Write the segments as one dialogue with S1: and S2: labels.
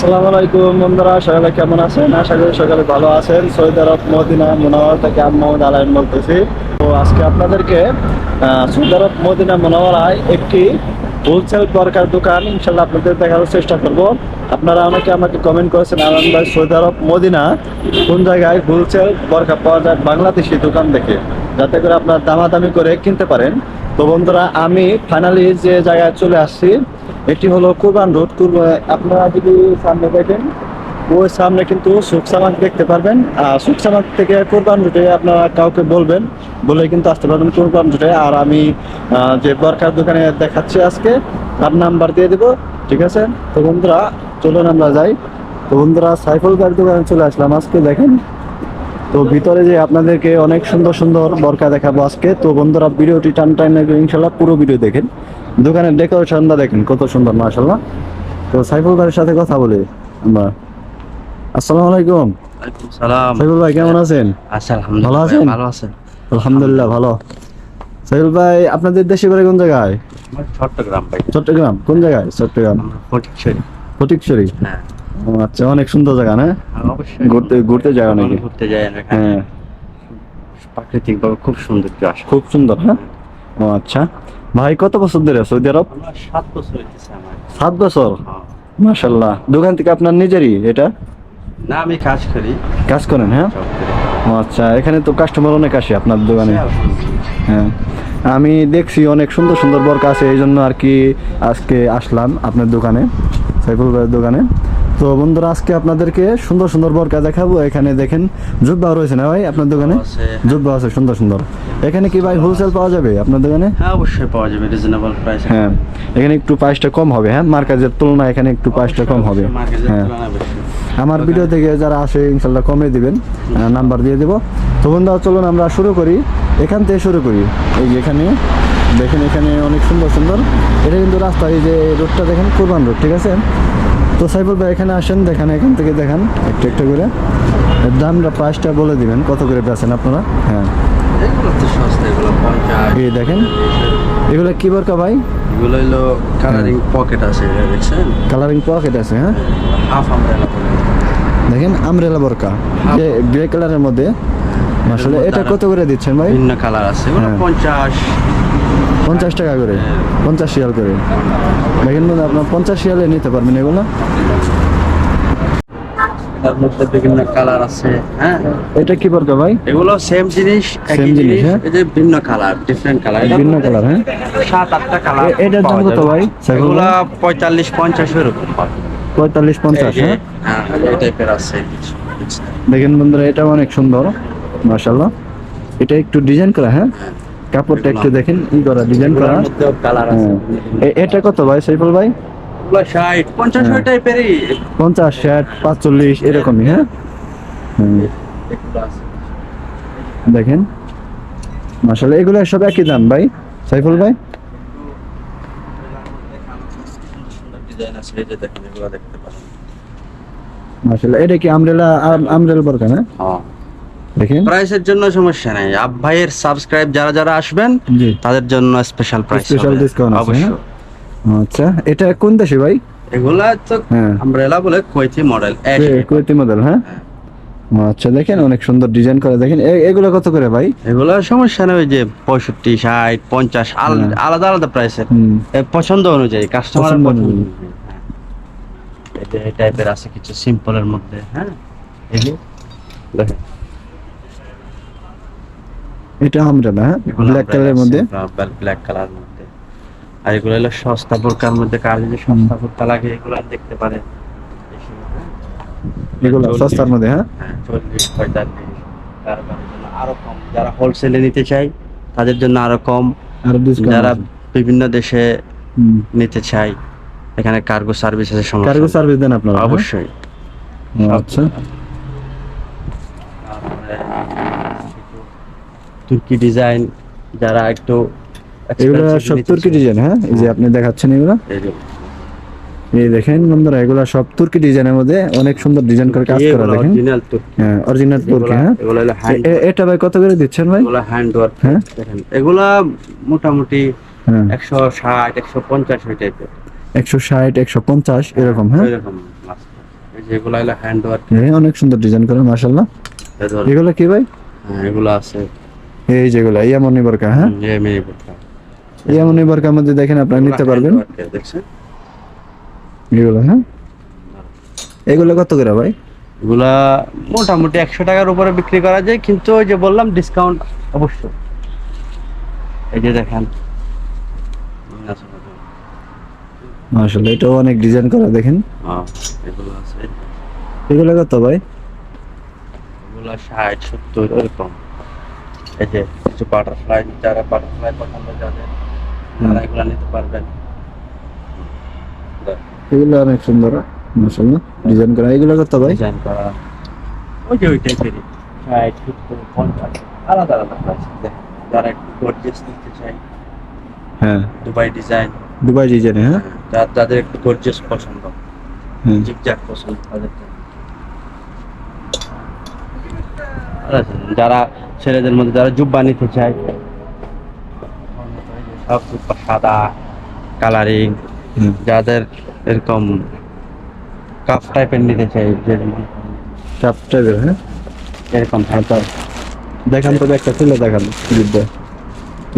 S1: আসসালামু আলাইকুম বন্ধুরা, সকালে কেমন আছেন? আশা করি সকালে ভালো আছেন। সৌদি আরব মদিনা মুনাওয়ার থেকে আমি মোহাম্মদ আলাইন বলতেছি। তো আজকে আপনাদেরকে সৌদি আরব মদিনা মুনাওয়ারায় একটি হোলসেল দরকার দোকান ইনশাল্লাহ আপনাদের দেখানোর চেষ্টা করব। আপনারা অনেকে আমাকে কমেন্ট করেছেন আনন্দ ভাই সৌদি আরব মদিনা কোন জায়গায় হোলসেল বরকা পাওয়া যায় বাংলাদেশি দোকান দেখে, যাতে করে আপনারা দামাদামি করে কিনতে পারেন। তো বন্ধুরা, আমি ফাইনালি যে জায়গায় চলে আসছি এটি হলো কুরবান রোড। আপনারা যদি সামনে দেখেন, ওই সামনে কিন্তু সুকসামাক দেখতে পারবেন। আর সুকসামাক থেকে কোরবান রুটে আপনারা কাউকে বলবেন বলে কিন্তু আসতে পারবেন কোরবান রুটে আর আমি যে বরকার দোকানে দেখাচ্ছি আজকে, তার নাম্বার দিয়ে দেবো, ঠিক আছে? তো বন্ধুরা, চলুন আমরা যাই। তো বন্ধুরা, সাইফুল গাড়ি দোকানে চলে আসলাম আজকে, দেখেন। তো ভিতরে যে আপনাদেরকে অনেক সুন্দর সুন্দর বরকা দেখাবো আজকে। তো বন্ধুরা, ভিডিওটি টান টাইম ইনশাল্লাহ পুরো ভিডিও দেখেন। দোকানের ডেকোরেশনটা দেখেন কত সুন্দর মাশাল্লাহ তো সাইফুল ভাইয়ের সাথে কথা বলি আমরা। আসসালামু আলাইকুম।
S2: সালাম।
S1: সাইফুল ভাই কেমন আছেন?
S2: আচ্ছা আলহামদুলিল্লাহ
S1: ভালো আছেন?
S2: ভালো আছেন
S1: আলহামদুলিল্লাহ ভালো। সাইফুল ভাই আপনাদের দেশে বাড়ি কোন জায়গায়?
S2: চট্টগ্রাম ভাই।
S1: চট্টগ্রাম কোন জায়গায়? চট্টগ্রাম।
S2: ফটিকছড়ি
S1: ফটিকছড়ি
S2: হ্যাঁ।
S1: ও আচ্ছা অনেক সুন্দর জায়গা না?
S2: অবশ্যই।
S1: ঘুরতে ঘুরতে যায় অনেকে
S2: ঘুরতে যায়
S1: হ্যাঁ।
S2: প্রাকৃতিক ভাবে খুব সৌন্দর্য আসে
S1: খুব সুন্দর হ্যাঁ। ও আচ্ছা। ভাই কত বছর ধরে সৌদি আরব?
S2: সাত বছর
S1: সাত বছর?
S2: হ্যাঁ।
S1: মাশাল্লাহ দোকান থেকে আপনার নিজেরই এটা?
S2: না আমি কাজ করি।
S1: কাজ করেন হ্যাঁ? ও আচ্ছা এখানে তো কাস্টমার অনেক আসে আপনার দোকানে। হ্যাঁ। আমি দেখছি অনেক সুন্দর সুন্দর বরকা আছে এই জন্য আর কি আজকে আসলাম আপনার দোকানে সাইফুল ভাইয়ের দোকানে। তো বন্ধুরা আজকে আপনাদেরকে সুন্দর সুন্দর বরকা দেখাবো। এখানে দেখেন জুব্বা রয়েছে না ভাই আপনার দোকানে। জুব্বা আছে সুন্দর সুন্দর। এখানে কি ভাই হোলসেল পাওয়া যাবে আপনার দোকানে?
S2: হ্যাঁ অবশ্যই পাওয়া যাবে রিজনেবল প্রাইস
S1: হ্যাঁ এখানে একটু প্রাইসটা কম হবে হ্যাঁ মার্কেটের তুলনায় এখানে একটু প্রাইসটা কম হবে। হ্যাঁ। আমার ভিডিও থেকে যারা আসে ইনশাল্লাহ কমে দিবেন নাম্বার দিয়ে দেবো। তো বন্ধুরা চলুন আমরা শুরু করি। এখান থেকে শুরু করি। এই যে এখানে দেখেন এখানে অনেক সুন্দর সুন্দর। এটা কিন্তু রাস্তা এই যে রোডটা দেখেন কোরবান রোড ঠিক আছে? তো সাইফুল ভাই এখানে আসেন দেখেন এখান থেকে দেখান একটু একটু করে। এর দামটা প্রাইসটা বলে দিবেন কত করে বেচেন আপনারা? হ্যাঁ। এই দেখেন এগুলো কি বরকা ভাই?
S2: এগুলো হলো কালারিং পকেট আছে দেখছেন?
S1: কালারিং পকেট আছে হ্যাঁ?
S2: হাফ আমব্রেলা
S1: দেখেন আমরেলা বরকা যে গ্রে কালারের মধ্যে। আসলে এটা কত করে দিচ্ছেন ভাই?
S2: ভিন্ন কালার আছে
S1: হ্যাঁ।
S2: পঞ্চাশ।
S1: পঞ্চাশ টাকা করে
S2: হ্যাঁ।
S1: পঞ্চাশ শিয়াল করে। দেখেন বন্ধু আপনার পঞ্চাশ রিয়ালে নিতে পারবেন এগুলো
S2: তার মধ্যে বিভিন্ন কালার আছে হ্যাঁ?
S1: এটা কি ভাই?
S2: এগুলো সেম জিনিস একই
S1: জিনিস,
S2: জিনিস
S1: হ্যাঁ?
S2: এই যে ভিন্ন কালার ডিফারেন্ট কালার।
S1: ভিন্ন কালার হ্যাঁ?
S2: সাত আটটা কালার
S1: এটার দাম কত ভাই?
S2: এগুলো পঁয়তাল্লিশ পঞ্চাশ এরকম
S1: পঁয়তাল্লিশ পঞ্চাশ হ্যাঁ?
S2: হ্যাঁ এই টাইপের আছে।
S1: দেখেন বন্ধুরা এটা অনেক সুন্দর মাশাল্লাহ এটা একটু ডিজাইন করা হ্যাঁ। কাপড়টা একটু দেখেন ই করা ডিজাইন করা।
S2: এগুলোর কালার আছে।
S1: হ্যাঁ। এটা কত ভাই সাইফুল ভাই?
S2: পঞ্চাশ
S1: হ্যাঁ। পঞ্চাশ ষাট পাঁচচল্লিশ এরকমই হ্যাঁ? দেখেন। মাসাল্লাহ এগুলো সব একই দাম ভাই সাইফুল ভাই? মাসাল্লাহ এটা কি আমরেলা আমরেল বরকা না
S2: হ্যাঁ।
S1: দেখেন।
S2: প্রাইসের জন্য সমস্যা নেই। আপ ভাইয়ের সাবস্ক্রাইব যারা যারা আসবেন তাদের জন্য স্পেশাল প্রাইস
S1: discount আছে,
S2: অবশ্যই।
S1: হ্যাঁ? আচ্ছা এটা কোন দেশে ভাই?
S2: এগুলা তো
S1: হ্যাঁ।
S2: আমব্রেলা বলে কুয়েতি মডেল
S1: কুয়ে- কুয়েতি মডেল হ্যাঁ? আচ্ছা দেখেন অনেক সুন্দর ডিজাইন করে। দেখেন এগুলো কত করে ভাই?
S2: এগুলো সমস্যা নেই যে পঁয়ষট্টি ষাট পঞ্চাশ
S1: হ্যাঁ।
S2: আলাদা আলাদা প্রাইসের পছন্দ অনুযায়ী কাস্টমার হ্যাঁ। এই টাইপের আছে কিছু সিম্পলের মধ্যে হ্যাঁ। দেখেন।
S1: এটা আমরা হ্যাঁ ব্ল্যাক কালারের মধ্যে?
S2: ব্ল্যাক কালার মধ্যে। আর এগুলো হলো সস্তা বোরকার মধ্যে কার যদি সস্তা বোরকা লাগে এগুলো দেখতে পারে
S1: এগুলো সস্তার মধ্যে হ্যাঁ?
S2: হ্যাঁ চল্লিশ পঁয়তাল্লিশ। তারপরে জন্য আরও কম। যারা হোলসেলে নিতে চায় তাদের জন্য আরও কম। যারা বিভিন্ন দেশে নিতে চায় এখানে কার্গো সার্ভিস আছে
S1: কার্গো সার্ভিস দেন আপনারা হ্যাঁ?
S2: অবশ্যই।
S1: আচ্ছা।
S2: তুর্কি ডিজাইন যারা একটু
S1: এগুলো সব তুর্কি ডিজাইন হ্যাঁ? এই যে আপনি দেখাচ্ছেন এগুলো।
S2: এই
S1: দেখেন বন্ধুরা এগুলো সব তুর্কি ডিজাইনের মধ্যে অনেক সুন্দর ডিজাইন করে কাজ করা দেখেন। হ্যাঁ অরিজিনাল তুর্কি হ্যাঁ? এ- এটা ভাই কত করে দিচ্ছেন ভাই?
S2: এগুলো হ্যান্ড ওয়ার্ক
S1: হ্যাঁ?
S2: এগুলা মোটামুটি
S1: হ্যাঁ।
S2: একশো ষাট একশো পঞ্চাশ ওই টাইপের
S1: একশো ষাট একশো পঞ্চাশ এরকম হ্যাঁ?
S2: এরকম মাছ। যেগুলো হলো হ্যান্ড ওয়ার্ক
S1: হ্যাঁ অনেক সুন্দর ডিজাইন করা মাশাআল্লাহ। এগুলো কি ভাই?
S2: হ্যাঁ এগুলো আছে।
S1: এই যেগুলো ইয়ামনি বরকা হ্যাঁ?
S2: মিনি
S1: ইয়ামনি বরকার মধ্যে দেখেন আপনারা নিতে পারবেন। এগুলো হ্যাঁ? এগুলো কত করে ভাই?
S2: এগুলা মোটামুটি একশো টাকার উপরে বিক্রি করা যায় কিন্তু ওই যে বললাম ডিসকাউন্ট অবশ্যই। এই যে দেখেন।
S1: মাশাআল্লাহ এটাও অনেক ডিজাইন করা দেখেন।
S2: হ্যাঁ, এগুলো আছে।
S1: এগুলো কত ভাই?
S2: এগুলো ষাট সত্তর এরকম। এই যে কিছু বাটারফ্লাই যারা বাটারফ্লাই পছন্দ যাদের তারা এগুলো নিতে পারবেন।
S1: এগুলো অনেক সুন্দর মাশাআল্লাহ। ডিজাইন করা এগুলো কত ভাই?
S2: ডিজাইন করা। ওই যে ওই টাইপেরই ষাট সত্তর পঞ্চাশ। আলাদা আলাদা প্রাইস যারা একটু গর্জিয়াস নিতে চায়।
S1: হ্যাঁ।
S2: দুবাই ডিজাইন
S1: দুবাই ডিজাইনে হ্যাঁ?
S2: যাদের একটু গর্জিয়াস পছন্দ।
S1: হ্যাঁ।
S2: জিগজ্যাগ পছন্দ তাদের যারা ছেলেদের মধ্যে যারা জুব্বা নিতে চায়। সব জুব্বা সাদা কালারিং যাদের এরকম কাপ টাইপের নিতে চাই
S1: চাপ টাইপের হ্যাঁ?
S2: এরকম
S1: আচ্ছা দেখান তবে একটা তুলে দেখান বিদ্যা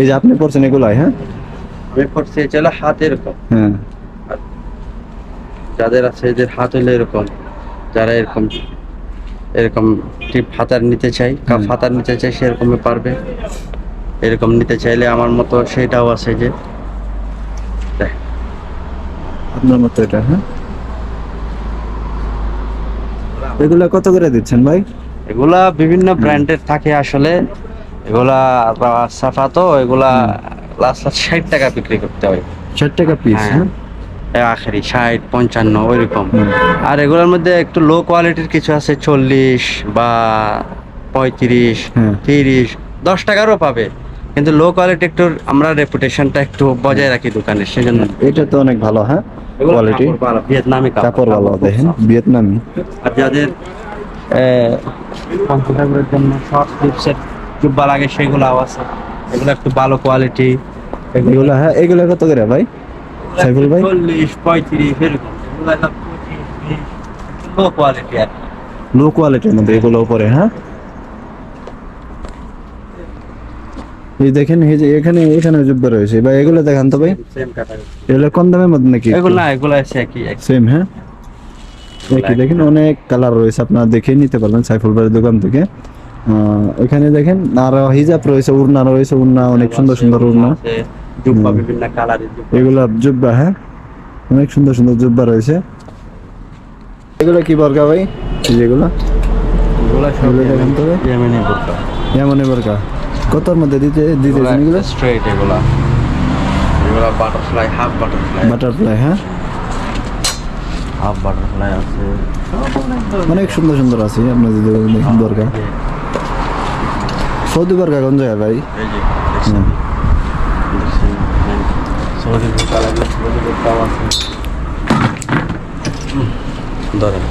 S1: এই যে আপনি পড়ছেন এগুলাই হ্যাঁ?
S2: আমি করছি এটা হাত এরকম।
S1: হ্যাঁ।
S2: যাদের আছে এদের হাত হলো এরকম। যারা এরকম এরকম টিপ হাতার নিতে চাই কাপ। হাতার নিতে চাই সেরকমই পারবে। এরকম নিতে চাইলে আমার মতো সেটাও আছে যে
S1: আপনার মতো এটা হ্যাঁ? এগুলা কত করে দিচ্ছেন ভাই?
S2: এগুলা বিভিন্ন ব্র্যান্ডের থাকে আসলে। এগুলা সাফা তো এগুলা লাস্ট লাস্ট ষাট টাকা বিক্রি করতে হয়।
S1: ষাট টাকা পিস
S2: হ্যাঁ। আখেরি ষাট পঞ্চান্ন ওইরকম। আর এগুলোর মধ্যে একটু লো কোয়ালিটির কিছু আছে চল্লিশ বা পঁয়ত্রিশ। তিরিশ দশ টাকারও পাবে। কিন্তু লো কোয়ালিটি একটু আমরা রেপুটেশনটা একটু বজায় রাখি দোকানের সেই জন্য
S1: এটা তো অনেক ভালো হ্যাঁ? কোয়ালিটি
S2: ভিয়েতনামি
S1: কাপড় ভালো দেখেন ভিয়েতনামি
S2: আর যাদের কম্পিউটারের জন্য শর্ট ক্লিপসের জুব্বা লাগে সেগুলো আছে। এগুলো একটু ভালো কোয়ালিটি
S1: এগুলো হ্যাঁ এগুলা কত করে ভাই? সাইফুল ভাই?
S2: চল্লিশ পঁয়ত্রিশ এরকম। এগুলো হলো পঁচিশ বিশ লো কোয়ালিটি আর কি।
S1: লো কোয়ালিটির মধ্যে এগুলো উপরে হ্যাঁ? এই দেখেন এই যে এখানে এখানে জুব্বা রয়েছে। ভাই এগুলো দেখান তো ভাই। এগুলো কম দামের মধ্যে নাকি
S2: এগুলো না এগুলো আছে একই।
S1: সেম হ্যাঁ? একই দেখেন অনেক কালার রয়েছে। আপনারা দেখে নিতে পারবেন সাইফুল ভাইয়ের দোকান থেকে। আহ, এখানে দেখেন আর হিজাব রয়েছে উড়না রয়েছে উড়না অনেক সুন্দর সুন্দর উড়না
S2: জুব্বা বিভিন্ন কালারের জুব্বা।
S1: এগুলা জুব্বা হ্যাঁ? অনেক সুন্দর সুন্দর জুব্বা রয়েছে। এগুলো কি বর্গা ভাই? এই যেগুলো
S2: এগুলো। সব। ইয়েমেনি
S1: বর্গা কতর মধ্যে দিতে দিতেছেন এগুলো
S2: স্ট্রেট এগুলা। এগুলা বাটারফ্লাই হাফ বাটারফ্লাই
S1: বাটারফ্লাই হ্যাঁ?
S2: হাফ বাটারফ্লাই আছে।
S1: অনেক সুন্দর সুন্দর আছে। আপনার যদি বর্গা সৌদি বর্গা কোন জায়গায় ভাই
S2: এই যে দেখছেন? দেখছেন? সৌদি বোরকা লাগলে সৌদি বোরকাও আছে হুম, ধরেন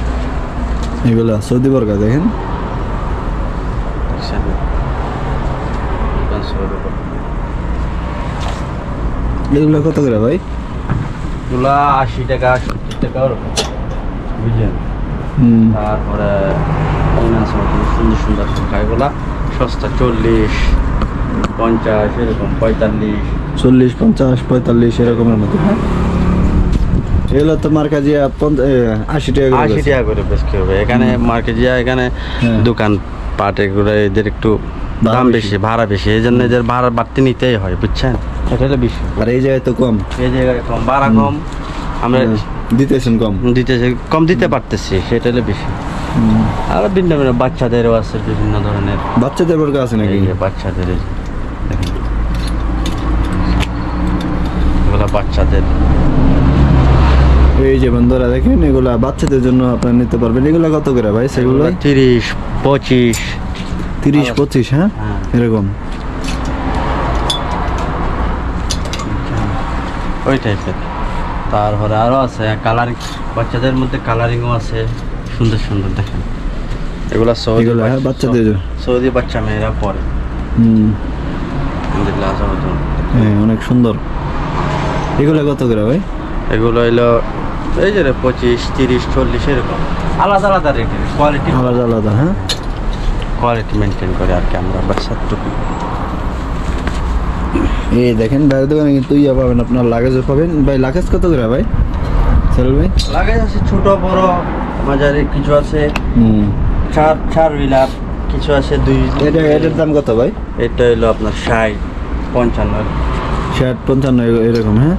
S1: এগুলা সৌদি বর্গা দেখেন। এগুলো কত করে ভাই?
S2: এগুলা আশি টাকা সত্তর টাকা ওরকম। বুঝলেন? তারপরে সুন্দর সুন্দর সংখ্যা এগুলা। সস্তা চল্লিশ পঞ্চাশ এরকম পঁয়তাল্লিশ।
S1: চল্লিশ পঞ্চাশ পঁয়তাল্লিশ এরকমের মধ্যে হ্যাঁ। এগুলো তো মার্কাজিয়া আশি টাকা
S2: আশি টাকা করে বেশি হবে? এখানে মার্কেটিয়া এখানে
S1: হ্যাঁ।
S2: দোকান পাট এগুলো এদের একটু দাম
S1: বেশি।
S2: বেশি ভাড়া বেশি। এই জন্য এদের ভাড়া বাড়তি নিতেই হয় বুঝছেন? এটা হলো বিষয়
S1: আর এই জায়গায় তো কম।
S2: এই জায়গায় কম ভাড়া কম। আমরা
S1: দিতেছেন কম।
S2: দিতে কম দিতে পারতেছি সেটা হলো বেশি। আর ভিন্ন ভিন্ন বাচ্চাদেরও আছে বিভিন্ন ধরনের।
S1: বাচ্চাদের বর্গা আছে নাকি?
S2: বাচ্চাদের এই যে, দেখেন। এগুলো বাচ্চাদের।
S1: এই যে বন্ধুরা দেখেন এগুলা বাচ্চাদের জন্য আপনারা নিতে পারবেন। এগুলা কত করে ভাই সেগুলো
S2: তিরিশ পঁচিশ।
S1: তিরিশ পঁচিশ হ্যাঁ?
S2: হ্যাঁ।
S1: এরকম
S2: ওই টাইপের তারপরে আরও আছে কালারিং বাচ্চাদের মধ্যে কালারিংও আছে। সুন্দর সুন্দর দেখেন। এগুলো সৌদি
S1: হ্যাঁ,
S2: বাচ্চা-
S1: বাচ্চাদের
S2: সৌদি বাচ্চা মেয়েরা পরে।
S1: হুম।
S2: আলহামদুলিল্লাহ
S1: হ্যাঁ অনেক সুন্দর। এগুলা কত করে ভাই?
S2: এগুলো হইল এই যে রে পঁচিশ তিরিশ চল্লিশ এরকম। আলাদা আলাদা রেটের কোয়ালিটি
S1: আলাদা আলাদা হ্যাঁ?
S2: কোয়ালিটি মেনটেন করে আর কি আমরা বাসারটুকু
S1: এই দেখেন ভাইয়ের দোকানে কিন্তু ইয়া পাবেন আপনার লাগেজও পাবেন। ভাই লাগেজ কত করে ভাই? সেল ভাই?
S2: লাগে আছে ছোট বড় মাঝারি কিছু আছে।
S1: হুম।
S2: চার চার হুইলার কিছু আছে দুই
S1: এটা এটার দাম কত ভাই?
S2: এটা হলো আপনার ষাট পঞ্চান্ন।
S1: ষাট পঞ্চান্ন এরকম হ্যাঁ?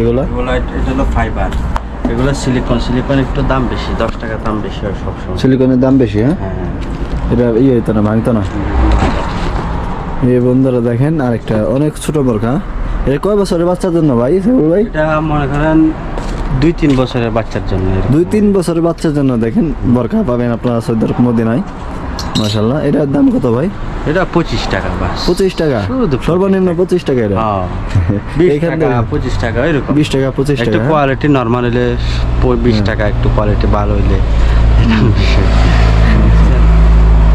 S1: এগুলো?
S2: এগুলো এটা এটা হলো ফাইবার। এগুলো সিলিকন সিলিকন একটু দাম বেশি দশ টাকা দাম বেশি হয় সবসময়।
S1: সিলিকনের দাম বেশি হ্যাঁ?
S2: হ্যাঁ
S1: এটা ইয়ে হইতো না ভাঙতো না? এই বন্ধুরা দেখেন আরেকটা অনেক ছোট বরখা এটা কয় বছরের বাচ্চার জন্য ভাই ভাই?
S2: এটা মনে করেন দুই তিন বছরের বাচ্চার জন্য।
S1: দুই তিন বছরের বাচ্চার জন্য দেখেন বরখা পাবেন আপনারা সৈদার মদিনায়। মাশাল্লাহ এটার দাম কত ভাই?
S2: এটা পঁচিশ টাকা বাস।
S1: পঁচিশ টাকা? সর্বনিম্ন পঁচিশ টাকা এটা?
S2: হ্যাঁ। পঁচিশ টাকা এরকম।
S1: বিশ টাকা পঁচিশ
S2: একটু
S1: টাকা হ্যাঁ?
S2: কোয়ালিটি নর্মাল হলে প- বিশ
S1: হ্যাঁ।
S2: টাকা একটু কোয়ালিটি ভালো হইলে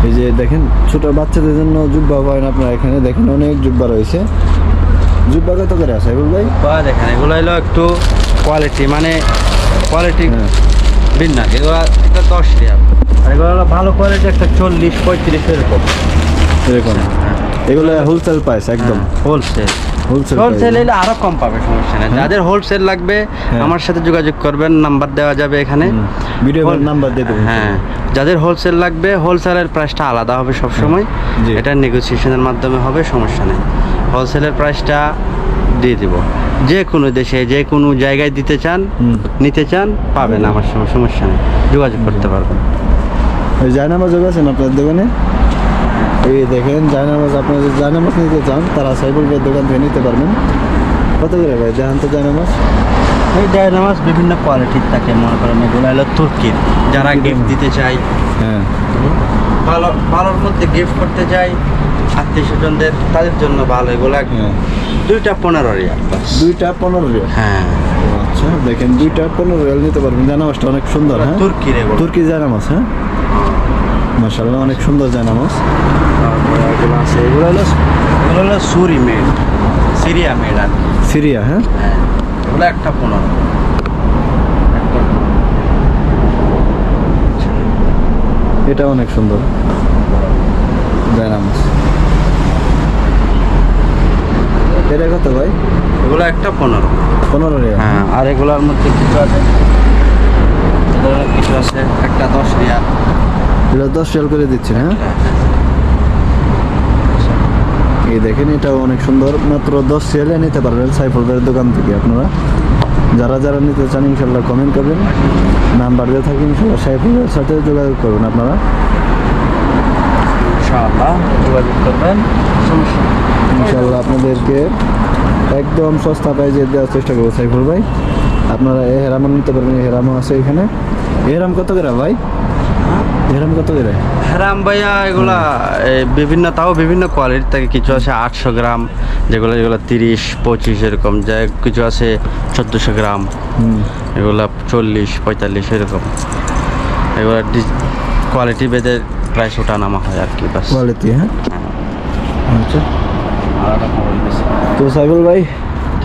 S1: এই যে দেখেন ছোট বাচ্চাদের জন্য জুব্বা পাবেন আপনারা এখানে। দেখেন অনেক জুব্বা রয়েছে। জুব্বা কত করে আছে এগুলো ভাই?
S2: বা দেখেন এগুলো হলো একটু কোয়ালিটি মানে কোয়ালিটি
S1: হ্যাঁ।
S2: ভিন্ন। এগুলো একটা দশ রিয়াল। আর এগুলো হলো ভালো কোয়ালিটি একটা চল্লিশ পঁয়ত্রিশ এরকম
S1: এরকম? এগুলো হোলসেল প্রাইস একদম।
S2: হোলসেল
S1: হোলসেল
S2: হোলসেল এলে আরও কম পাবে সমস্যা নেই।
S1: হ্যাঁ।
S2: যাদের হোলসেল লাগবে
S1: হ্যাঁ।
S2: আমার সাথে যোগাযোগ করবেন নাম্বার দেওয়া যাবে এখানে।
S1: ভিডিও নাম্বার দিয়ে দেবেন
S2: হ্যাঁ। যাদের হোলসেল লাগবে হোলসেলের প্রাইসটা আলাদা হবে সব সময় এটা নেগোসিয়েশনের মাধ্যমে হবে সমস্যা নেই। হোলসেলের প্রাইসটা দিয়ে দিব। যে কোনো দেশে যে কোনো জায়গায় দিতে চান নিতে চান পাবেন আমার সমস্যা নেই। যোগাযোগ করতে পারবেন।
S1: ওই জায়নামাজ আছেন আপনার দোকানে? এই দেখেন জায়নামাজ আপনারা জায়নামাজ নিতে চান তারা সাইবুল ভাইয়ের দোকান থেকে নিতে পারবেন। কত করে ভাই? দেখান তো জায়নামাজ।
S2: এই ডায়নামাস বিভিন্ন কোয়ালিটির থাকে মনে করেন এগুলো হলো তুর্কির যারা গিফট দিতে চায়।
S1: হ্যাঁ।
S2: ভালো ভালোর মধ্যে গিফট করতে চাই আত্মীয় স্বজনদের তাদের জন্য ভালো এগুলো
S1: হ্যাঁ।
S2: দুইটা পনেরো রিয়াল
S1: দুইটা পনেরো রিয়াল?
S2: হ্যাঁ।
S1: আচ্ছা দেখেন দুইটা পনেরো রিয়াল নিতে পারবেন। জায়নামাজটা অনেক সুন্দর হ্যাঁ?
S2: তুর্কির এগুলো।
S1: তুর্কি জায়নামাজ হ্যাঁ? মাশাআল্লাহ, অনেক সুন্দর জায়নামাজ
S2: তারপরে এগুলো হলো এগুলো হলো সুরি মেড সিরিয়া মেড আর
S1: সিরিয়া হ্যাঁ?
S2: এগুলো একটা পনেরো
S1: এটা অনেক সুন্দর। জায়নামাজ এটা কত ভাই?
S2: এগুলো একটা পনেরো
S1: পনেরো
S2: হ্যাঁ আর এগুলোর মধ্যে কিছু আছে? কিছু আছে, একটা দশ রিয়াল।
S1: এটা দশ রিয়াল করে দিচ্ছেন হ্যাঁ? এই দেখেন এটাও অনেক সুন্দর। মাত্র দশ রিয়ালে নিতে পারবেন সাইফুল ভাইয়ের দোকান থেকে আপনারা। যারা যারা নিতে চান ইনশাল্লাহ কমেন্ট করবেন। নাম্বার দিয়ে থাকি ইনশাল্লাহ সাইফুল ভাইয়ের সাথে যোগাযোগ করবেন আপনারা।
S2: ইনশাআল্লাহ যোগাযোগ করবেন।
S1: ইনশাল্লাহ আপনাদেরকে একদম সস্তা প্রাইজে দেওয়ার চেষ্টা করব সাইফুল ভাই। আপনারা এ হেরামও নিতে পারবেন হেরামও আছে এখানে। এরাম কত করে ভাই? এরাম কত করে?
S2: রাম ভাইয়া এগুলা বিভিন্ন তাও বিভিন্ন কোয়ালিটির থাকে। কিছু আছে আটশো গ্রাম যেগুলো যেগুলো তিরিশ পঁচিশ এরকম। যে কিছু আছে চোদ্দোশো গ্রাম। এগুলা চল্লিশ পঁয়তাল্লিশ এরকম। এগুলো কোয়ালিটি বেঁধে প্রাইস ওঠা নামা হয় আর কি বাস
S1: কোয়ালিটি হ্যাঁ? আচ্ছা।
S2: খবর বেশি।
S1: তো সাইফুল ভাই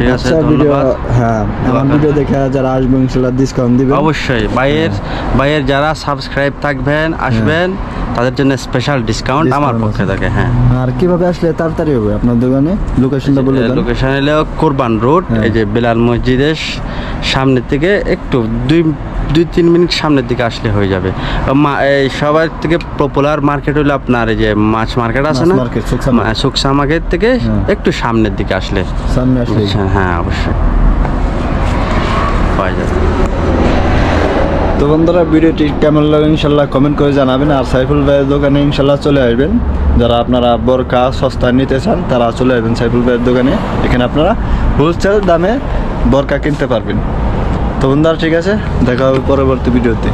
S2: ঠিক আছে
S1: আচ্ছা ভিডিও
S2: ধন্যবাদ
S1: হ্যাঁ আমার ভিডিও দেখে যারা আসবে ইনশাআল্লাহ ডিসকাউন্ট দিবেন।
S2: অবশ্যই বাইয়ের বাইয়ের যারা সাবস্ক্রাইব থাকবেন আসবেন তাদের জন্য স্পেশাল ডিসকাউন্ট আমার পক্ষে। থাকে হ্যাঁ।
S1: আর কীভাবে আসলে তাড়াতাড়ি হবে আপনার দোকানে? লোকেশনটা বলে দেন।
S2: লোকেশন হলো কোরবান রোড
S1: হ্যাঁ।
S2: এই যে বিলাল মসজিদের সামনের থেকে একটু দুই দুই তিন মিনিট সামনের দিকে আসলে হয়ে যাবে। সবার থেকে পপুলার মার্কেট হলো আপনার এই যে মাছ মার্কেট আছে না। সুকসা মার্কেট থেকে
S1: হ্যাঁ।
S2: একটু সামনের দিকে আসলে।
S1: আসলে
S2: হ্যাঁ অবশ্যই। পাওয়া যাবে।
S1: তো বন্ধুরা ভিডিওটি কেমন লাগে ইনশাল্লাহ কমেন্ট করে জানাবেন। আর সাইফুল ভাইয়ের দোকানে ইনশাল্লাহ চলে আসবেন। যারা আপনারা বোরকা সস্তা নিতে চান তারা চলে আসবেন সাইফুল ভাইয়ের দোকানে। এখানে আপনারা হোলসেল দামে বোরকা কিনতে পারবেন। তো বন্ধুরা ঠিক আছে দেখা হবে পরবর্তী ভিডিওতে।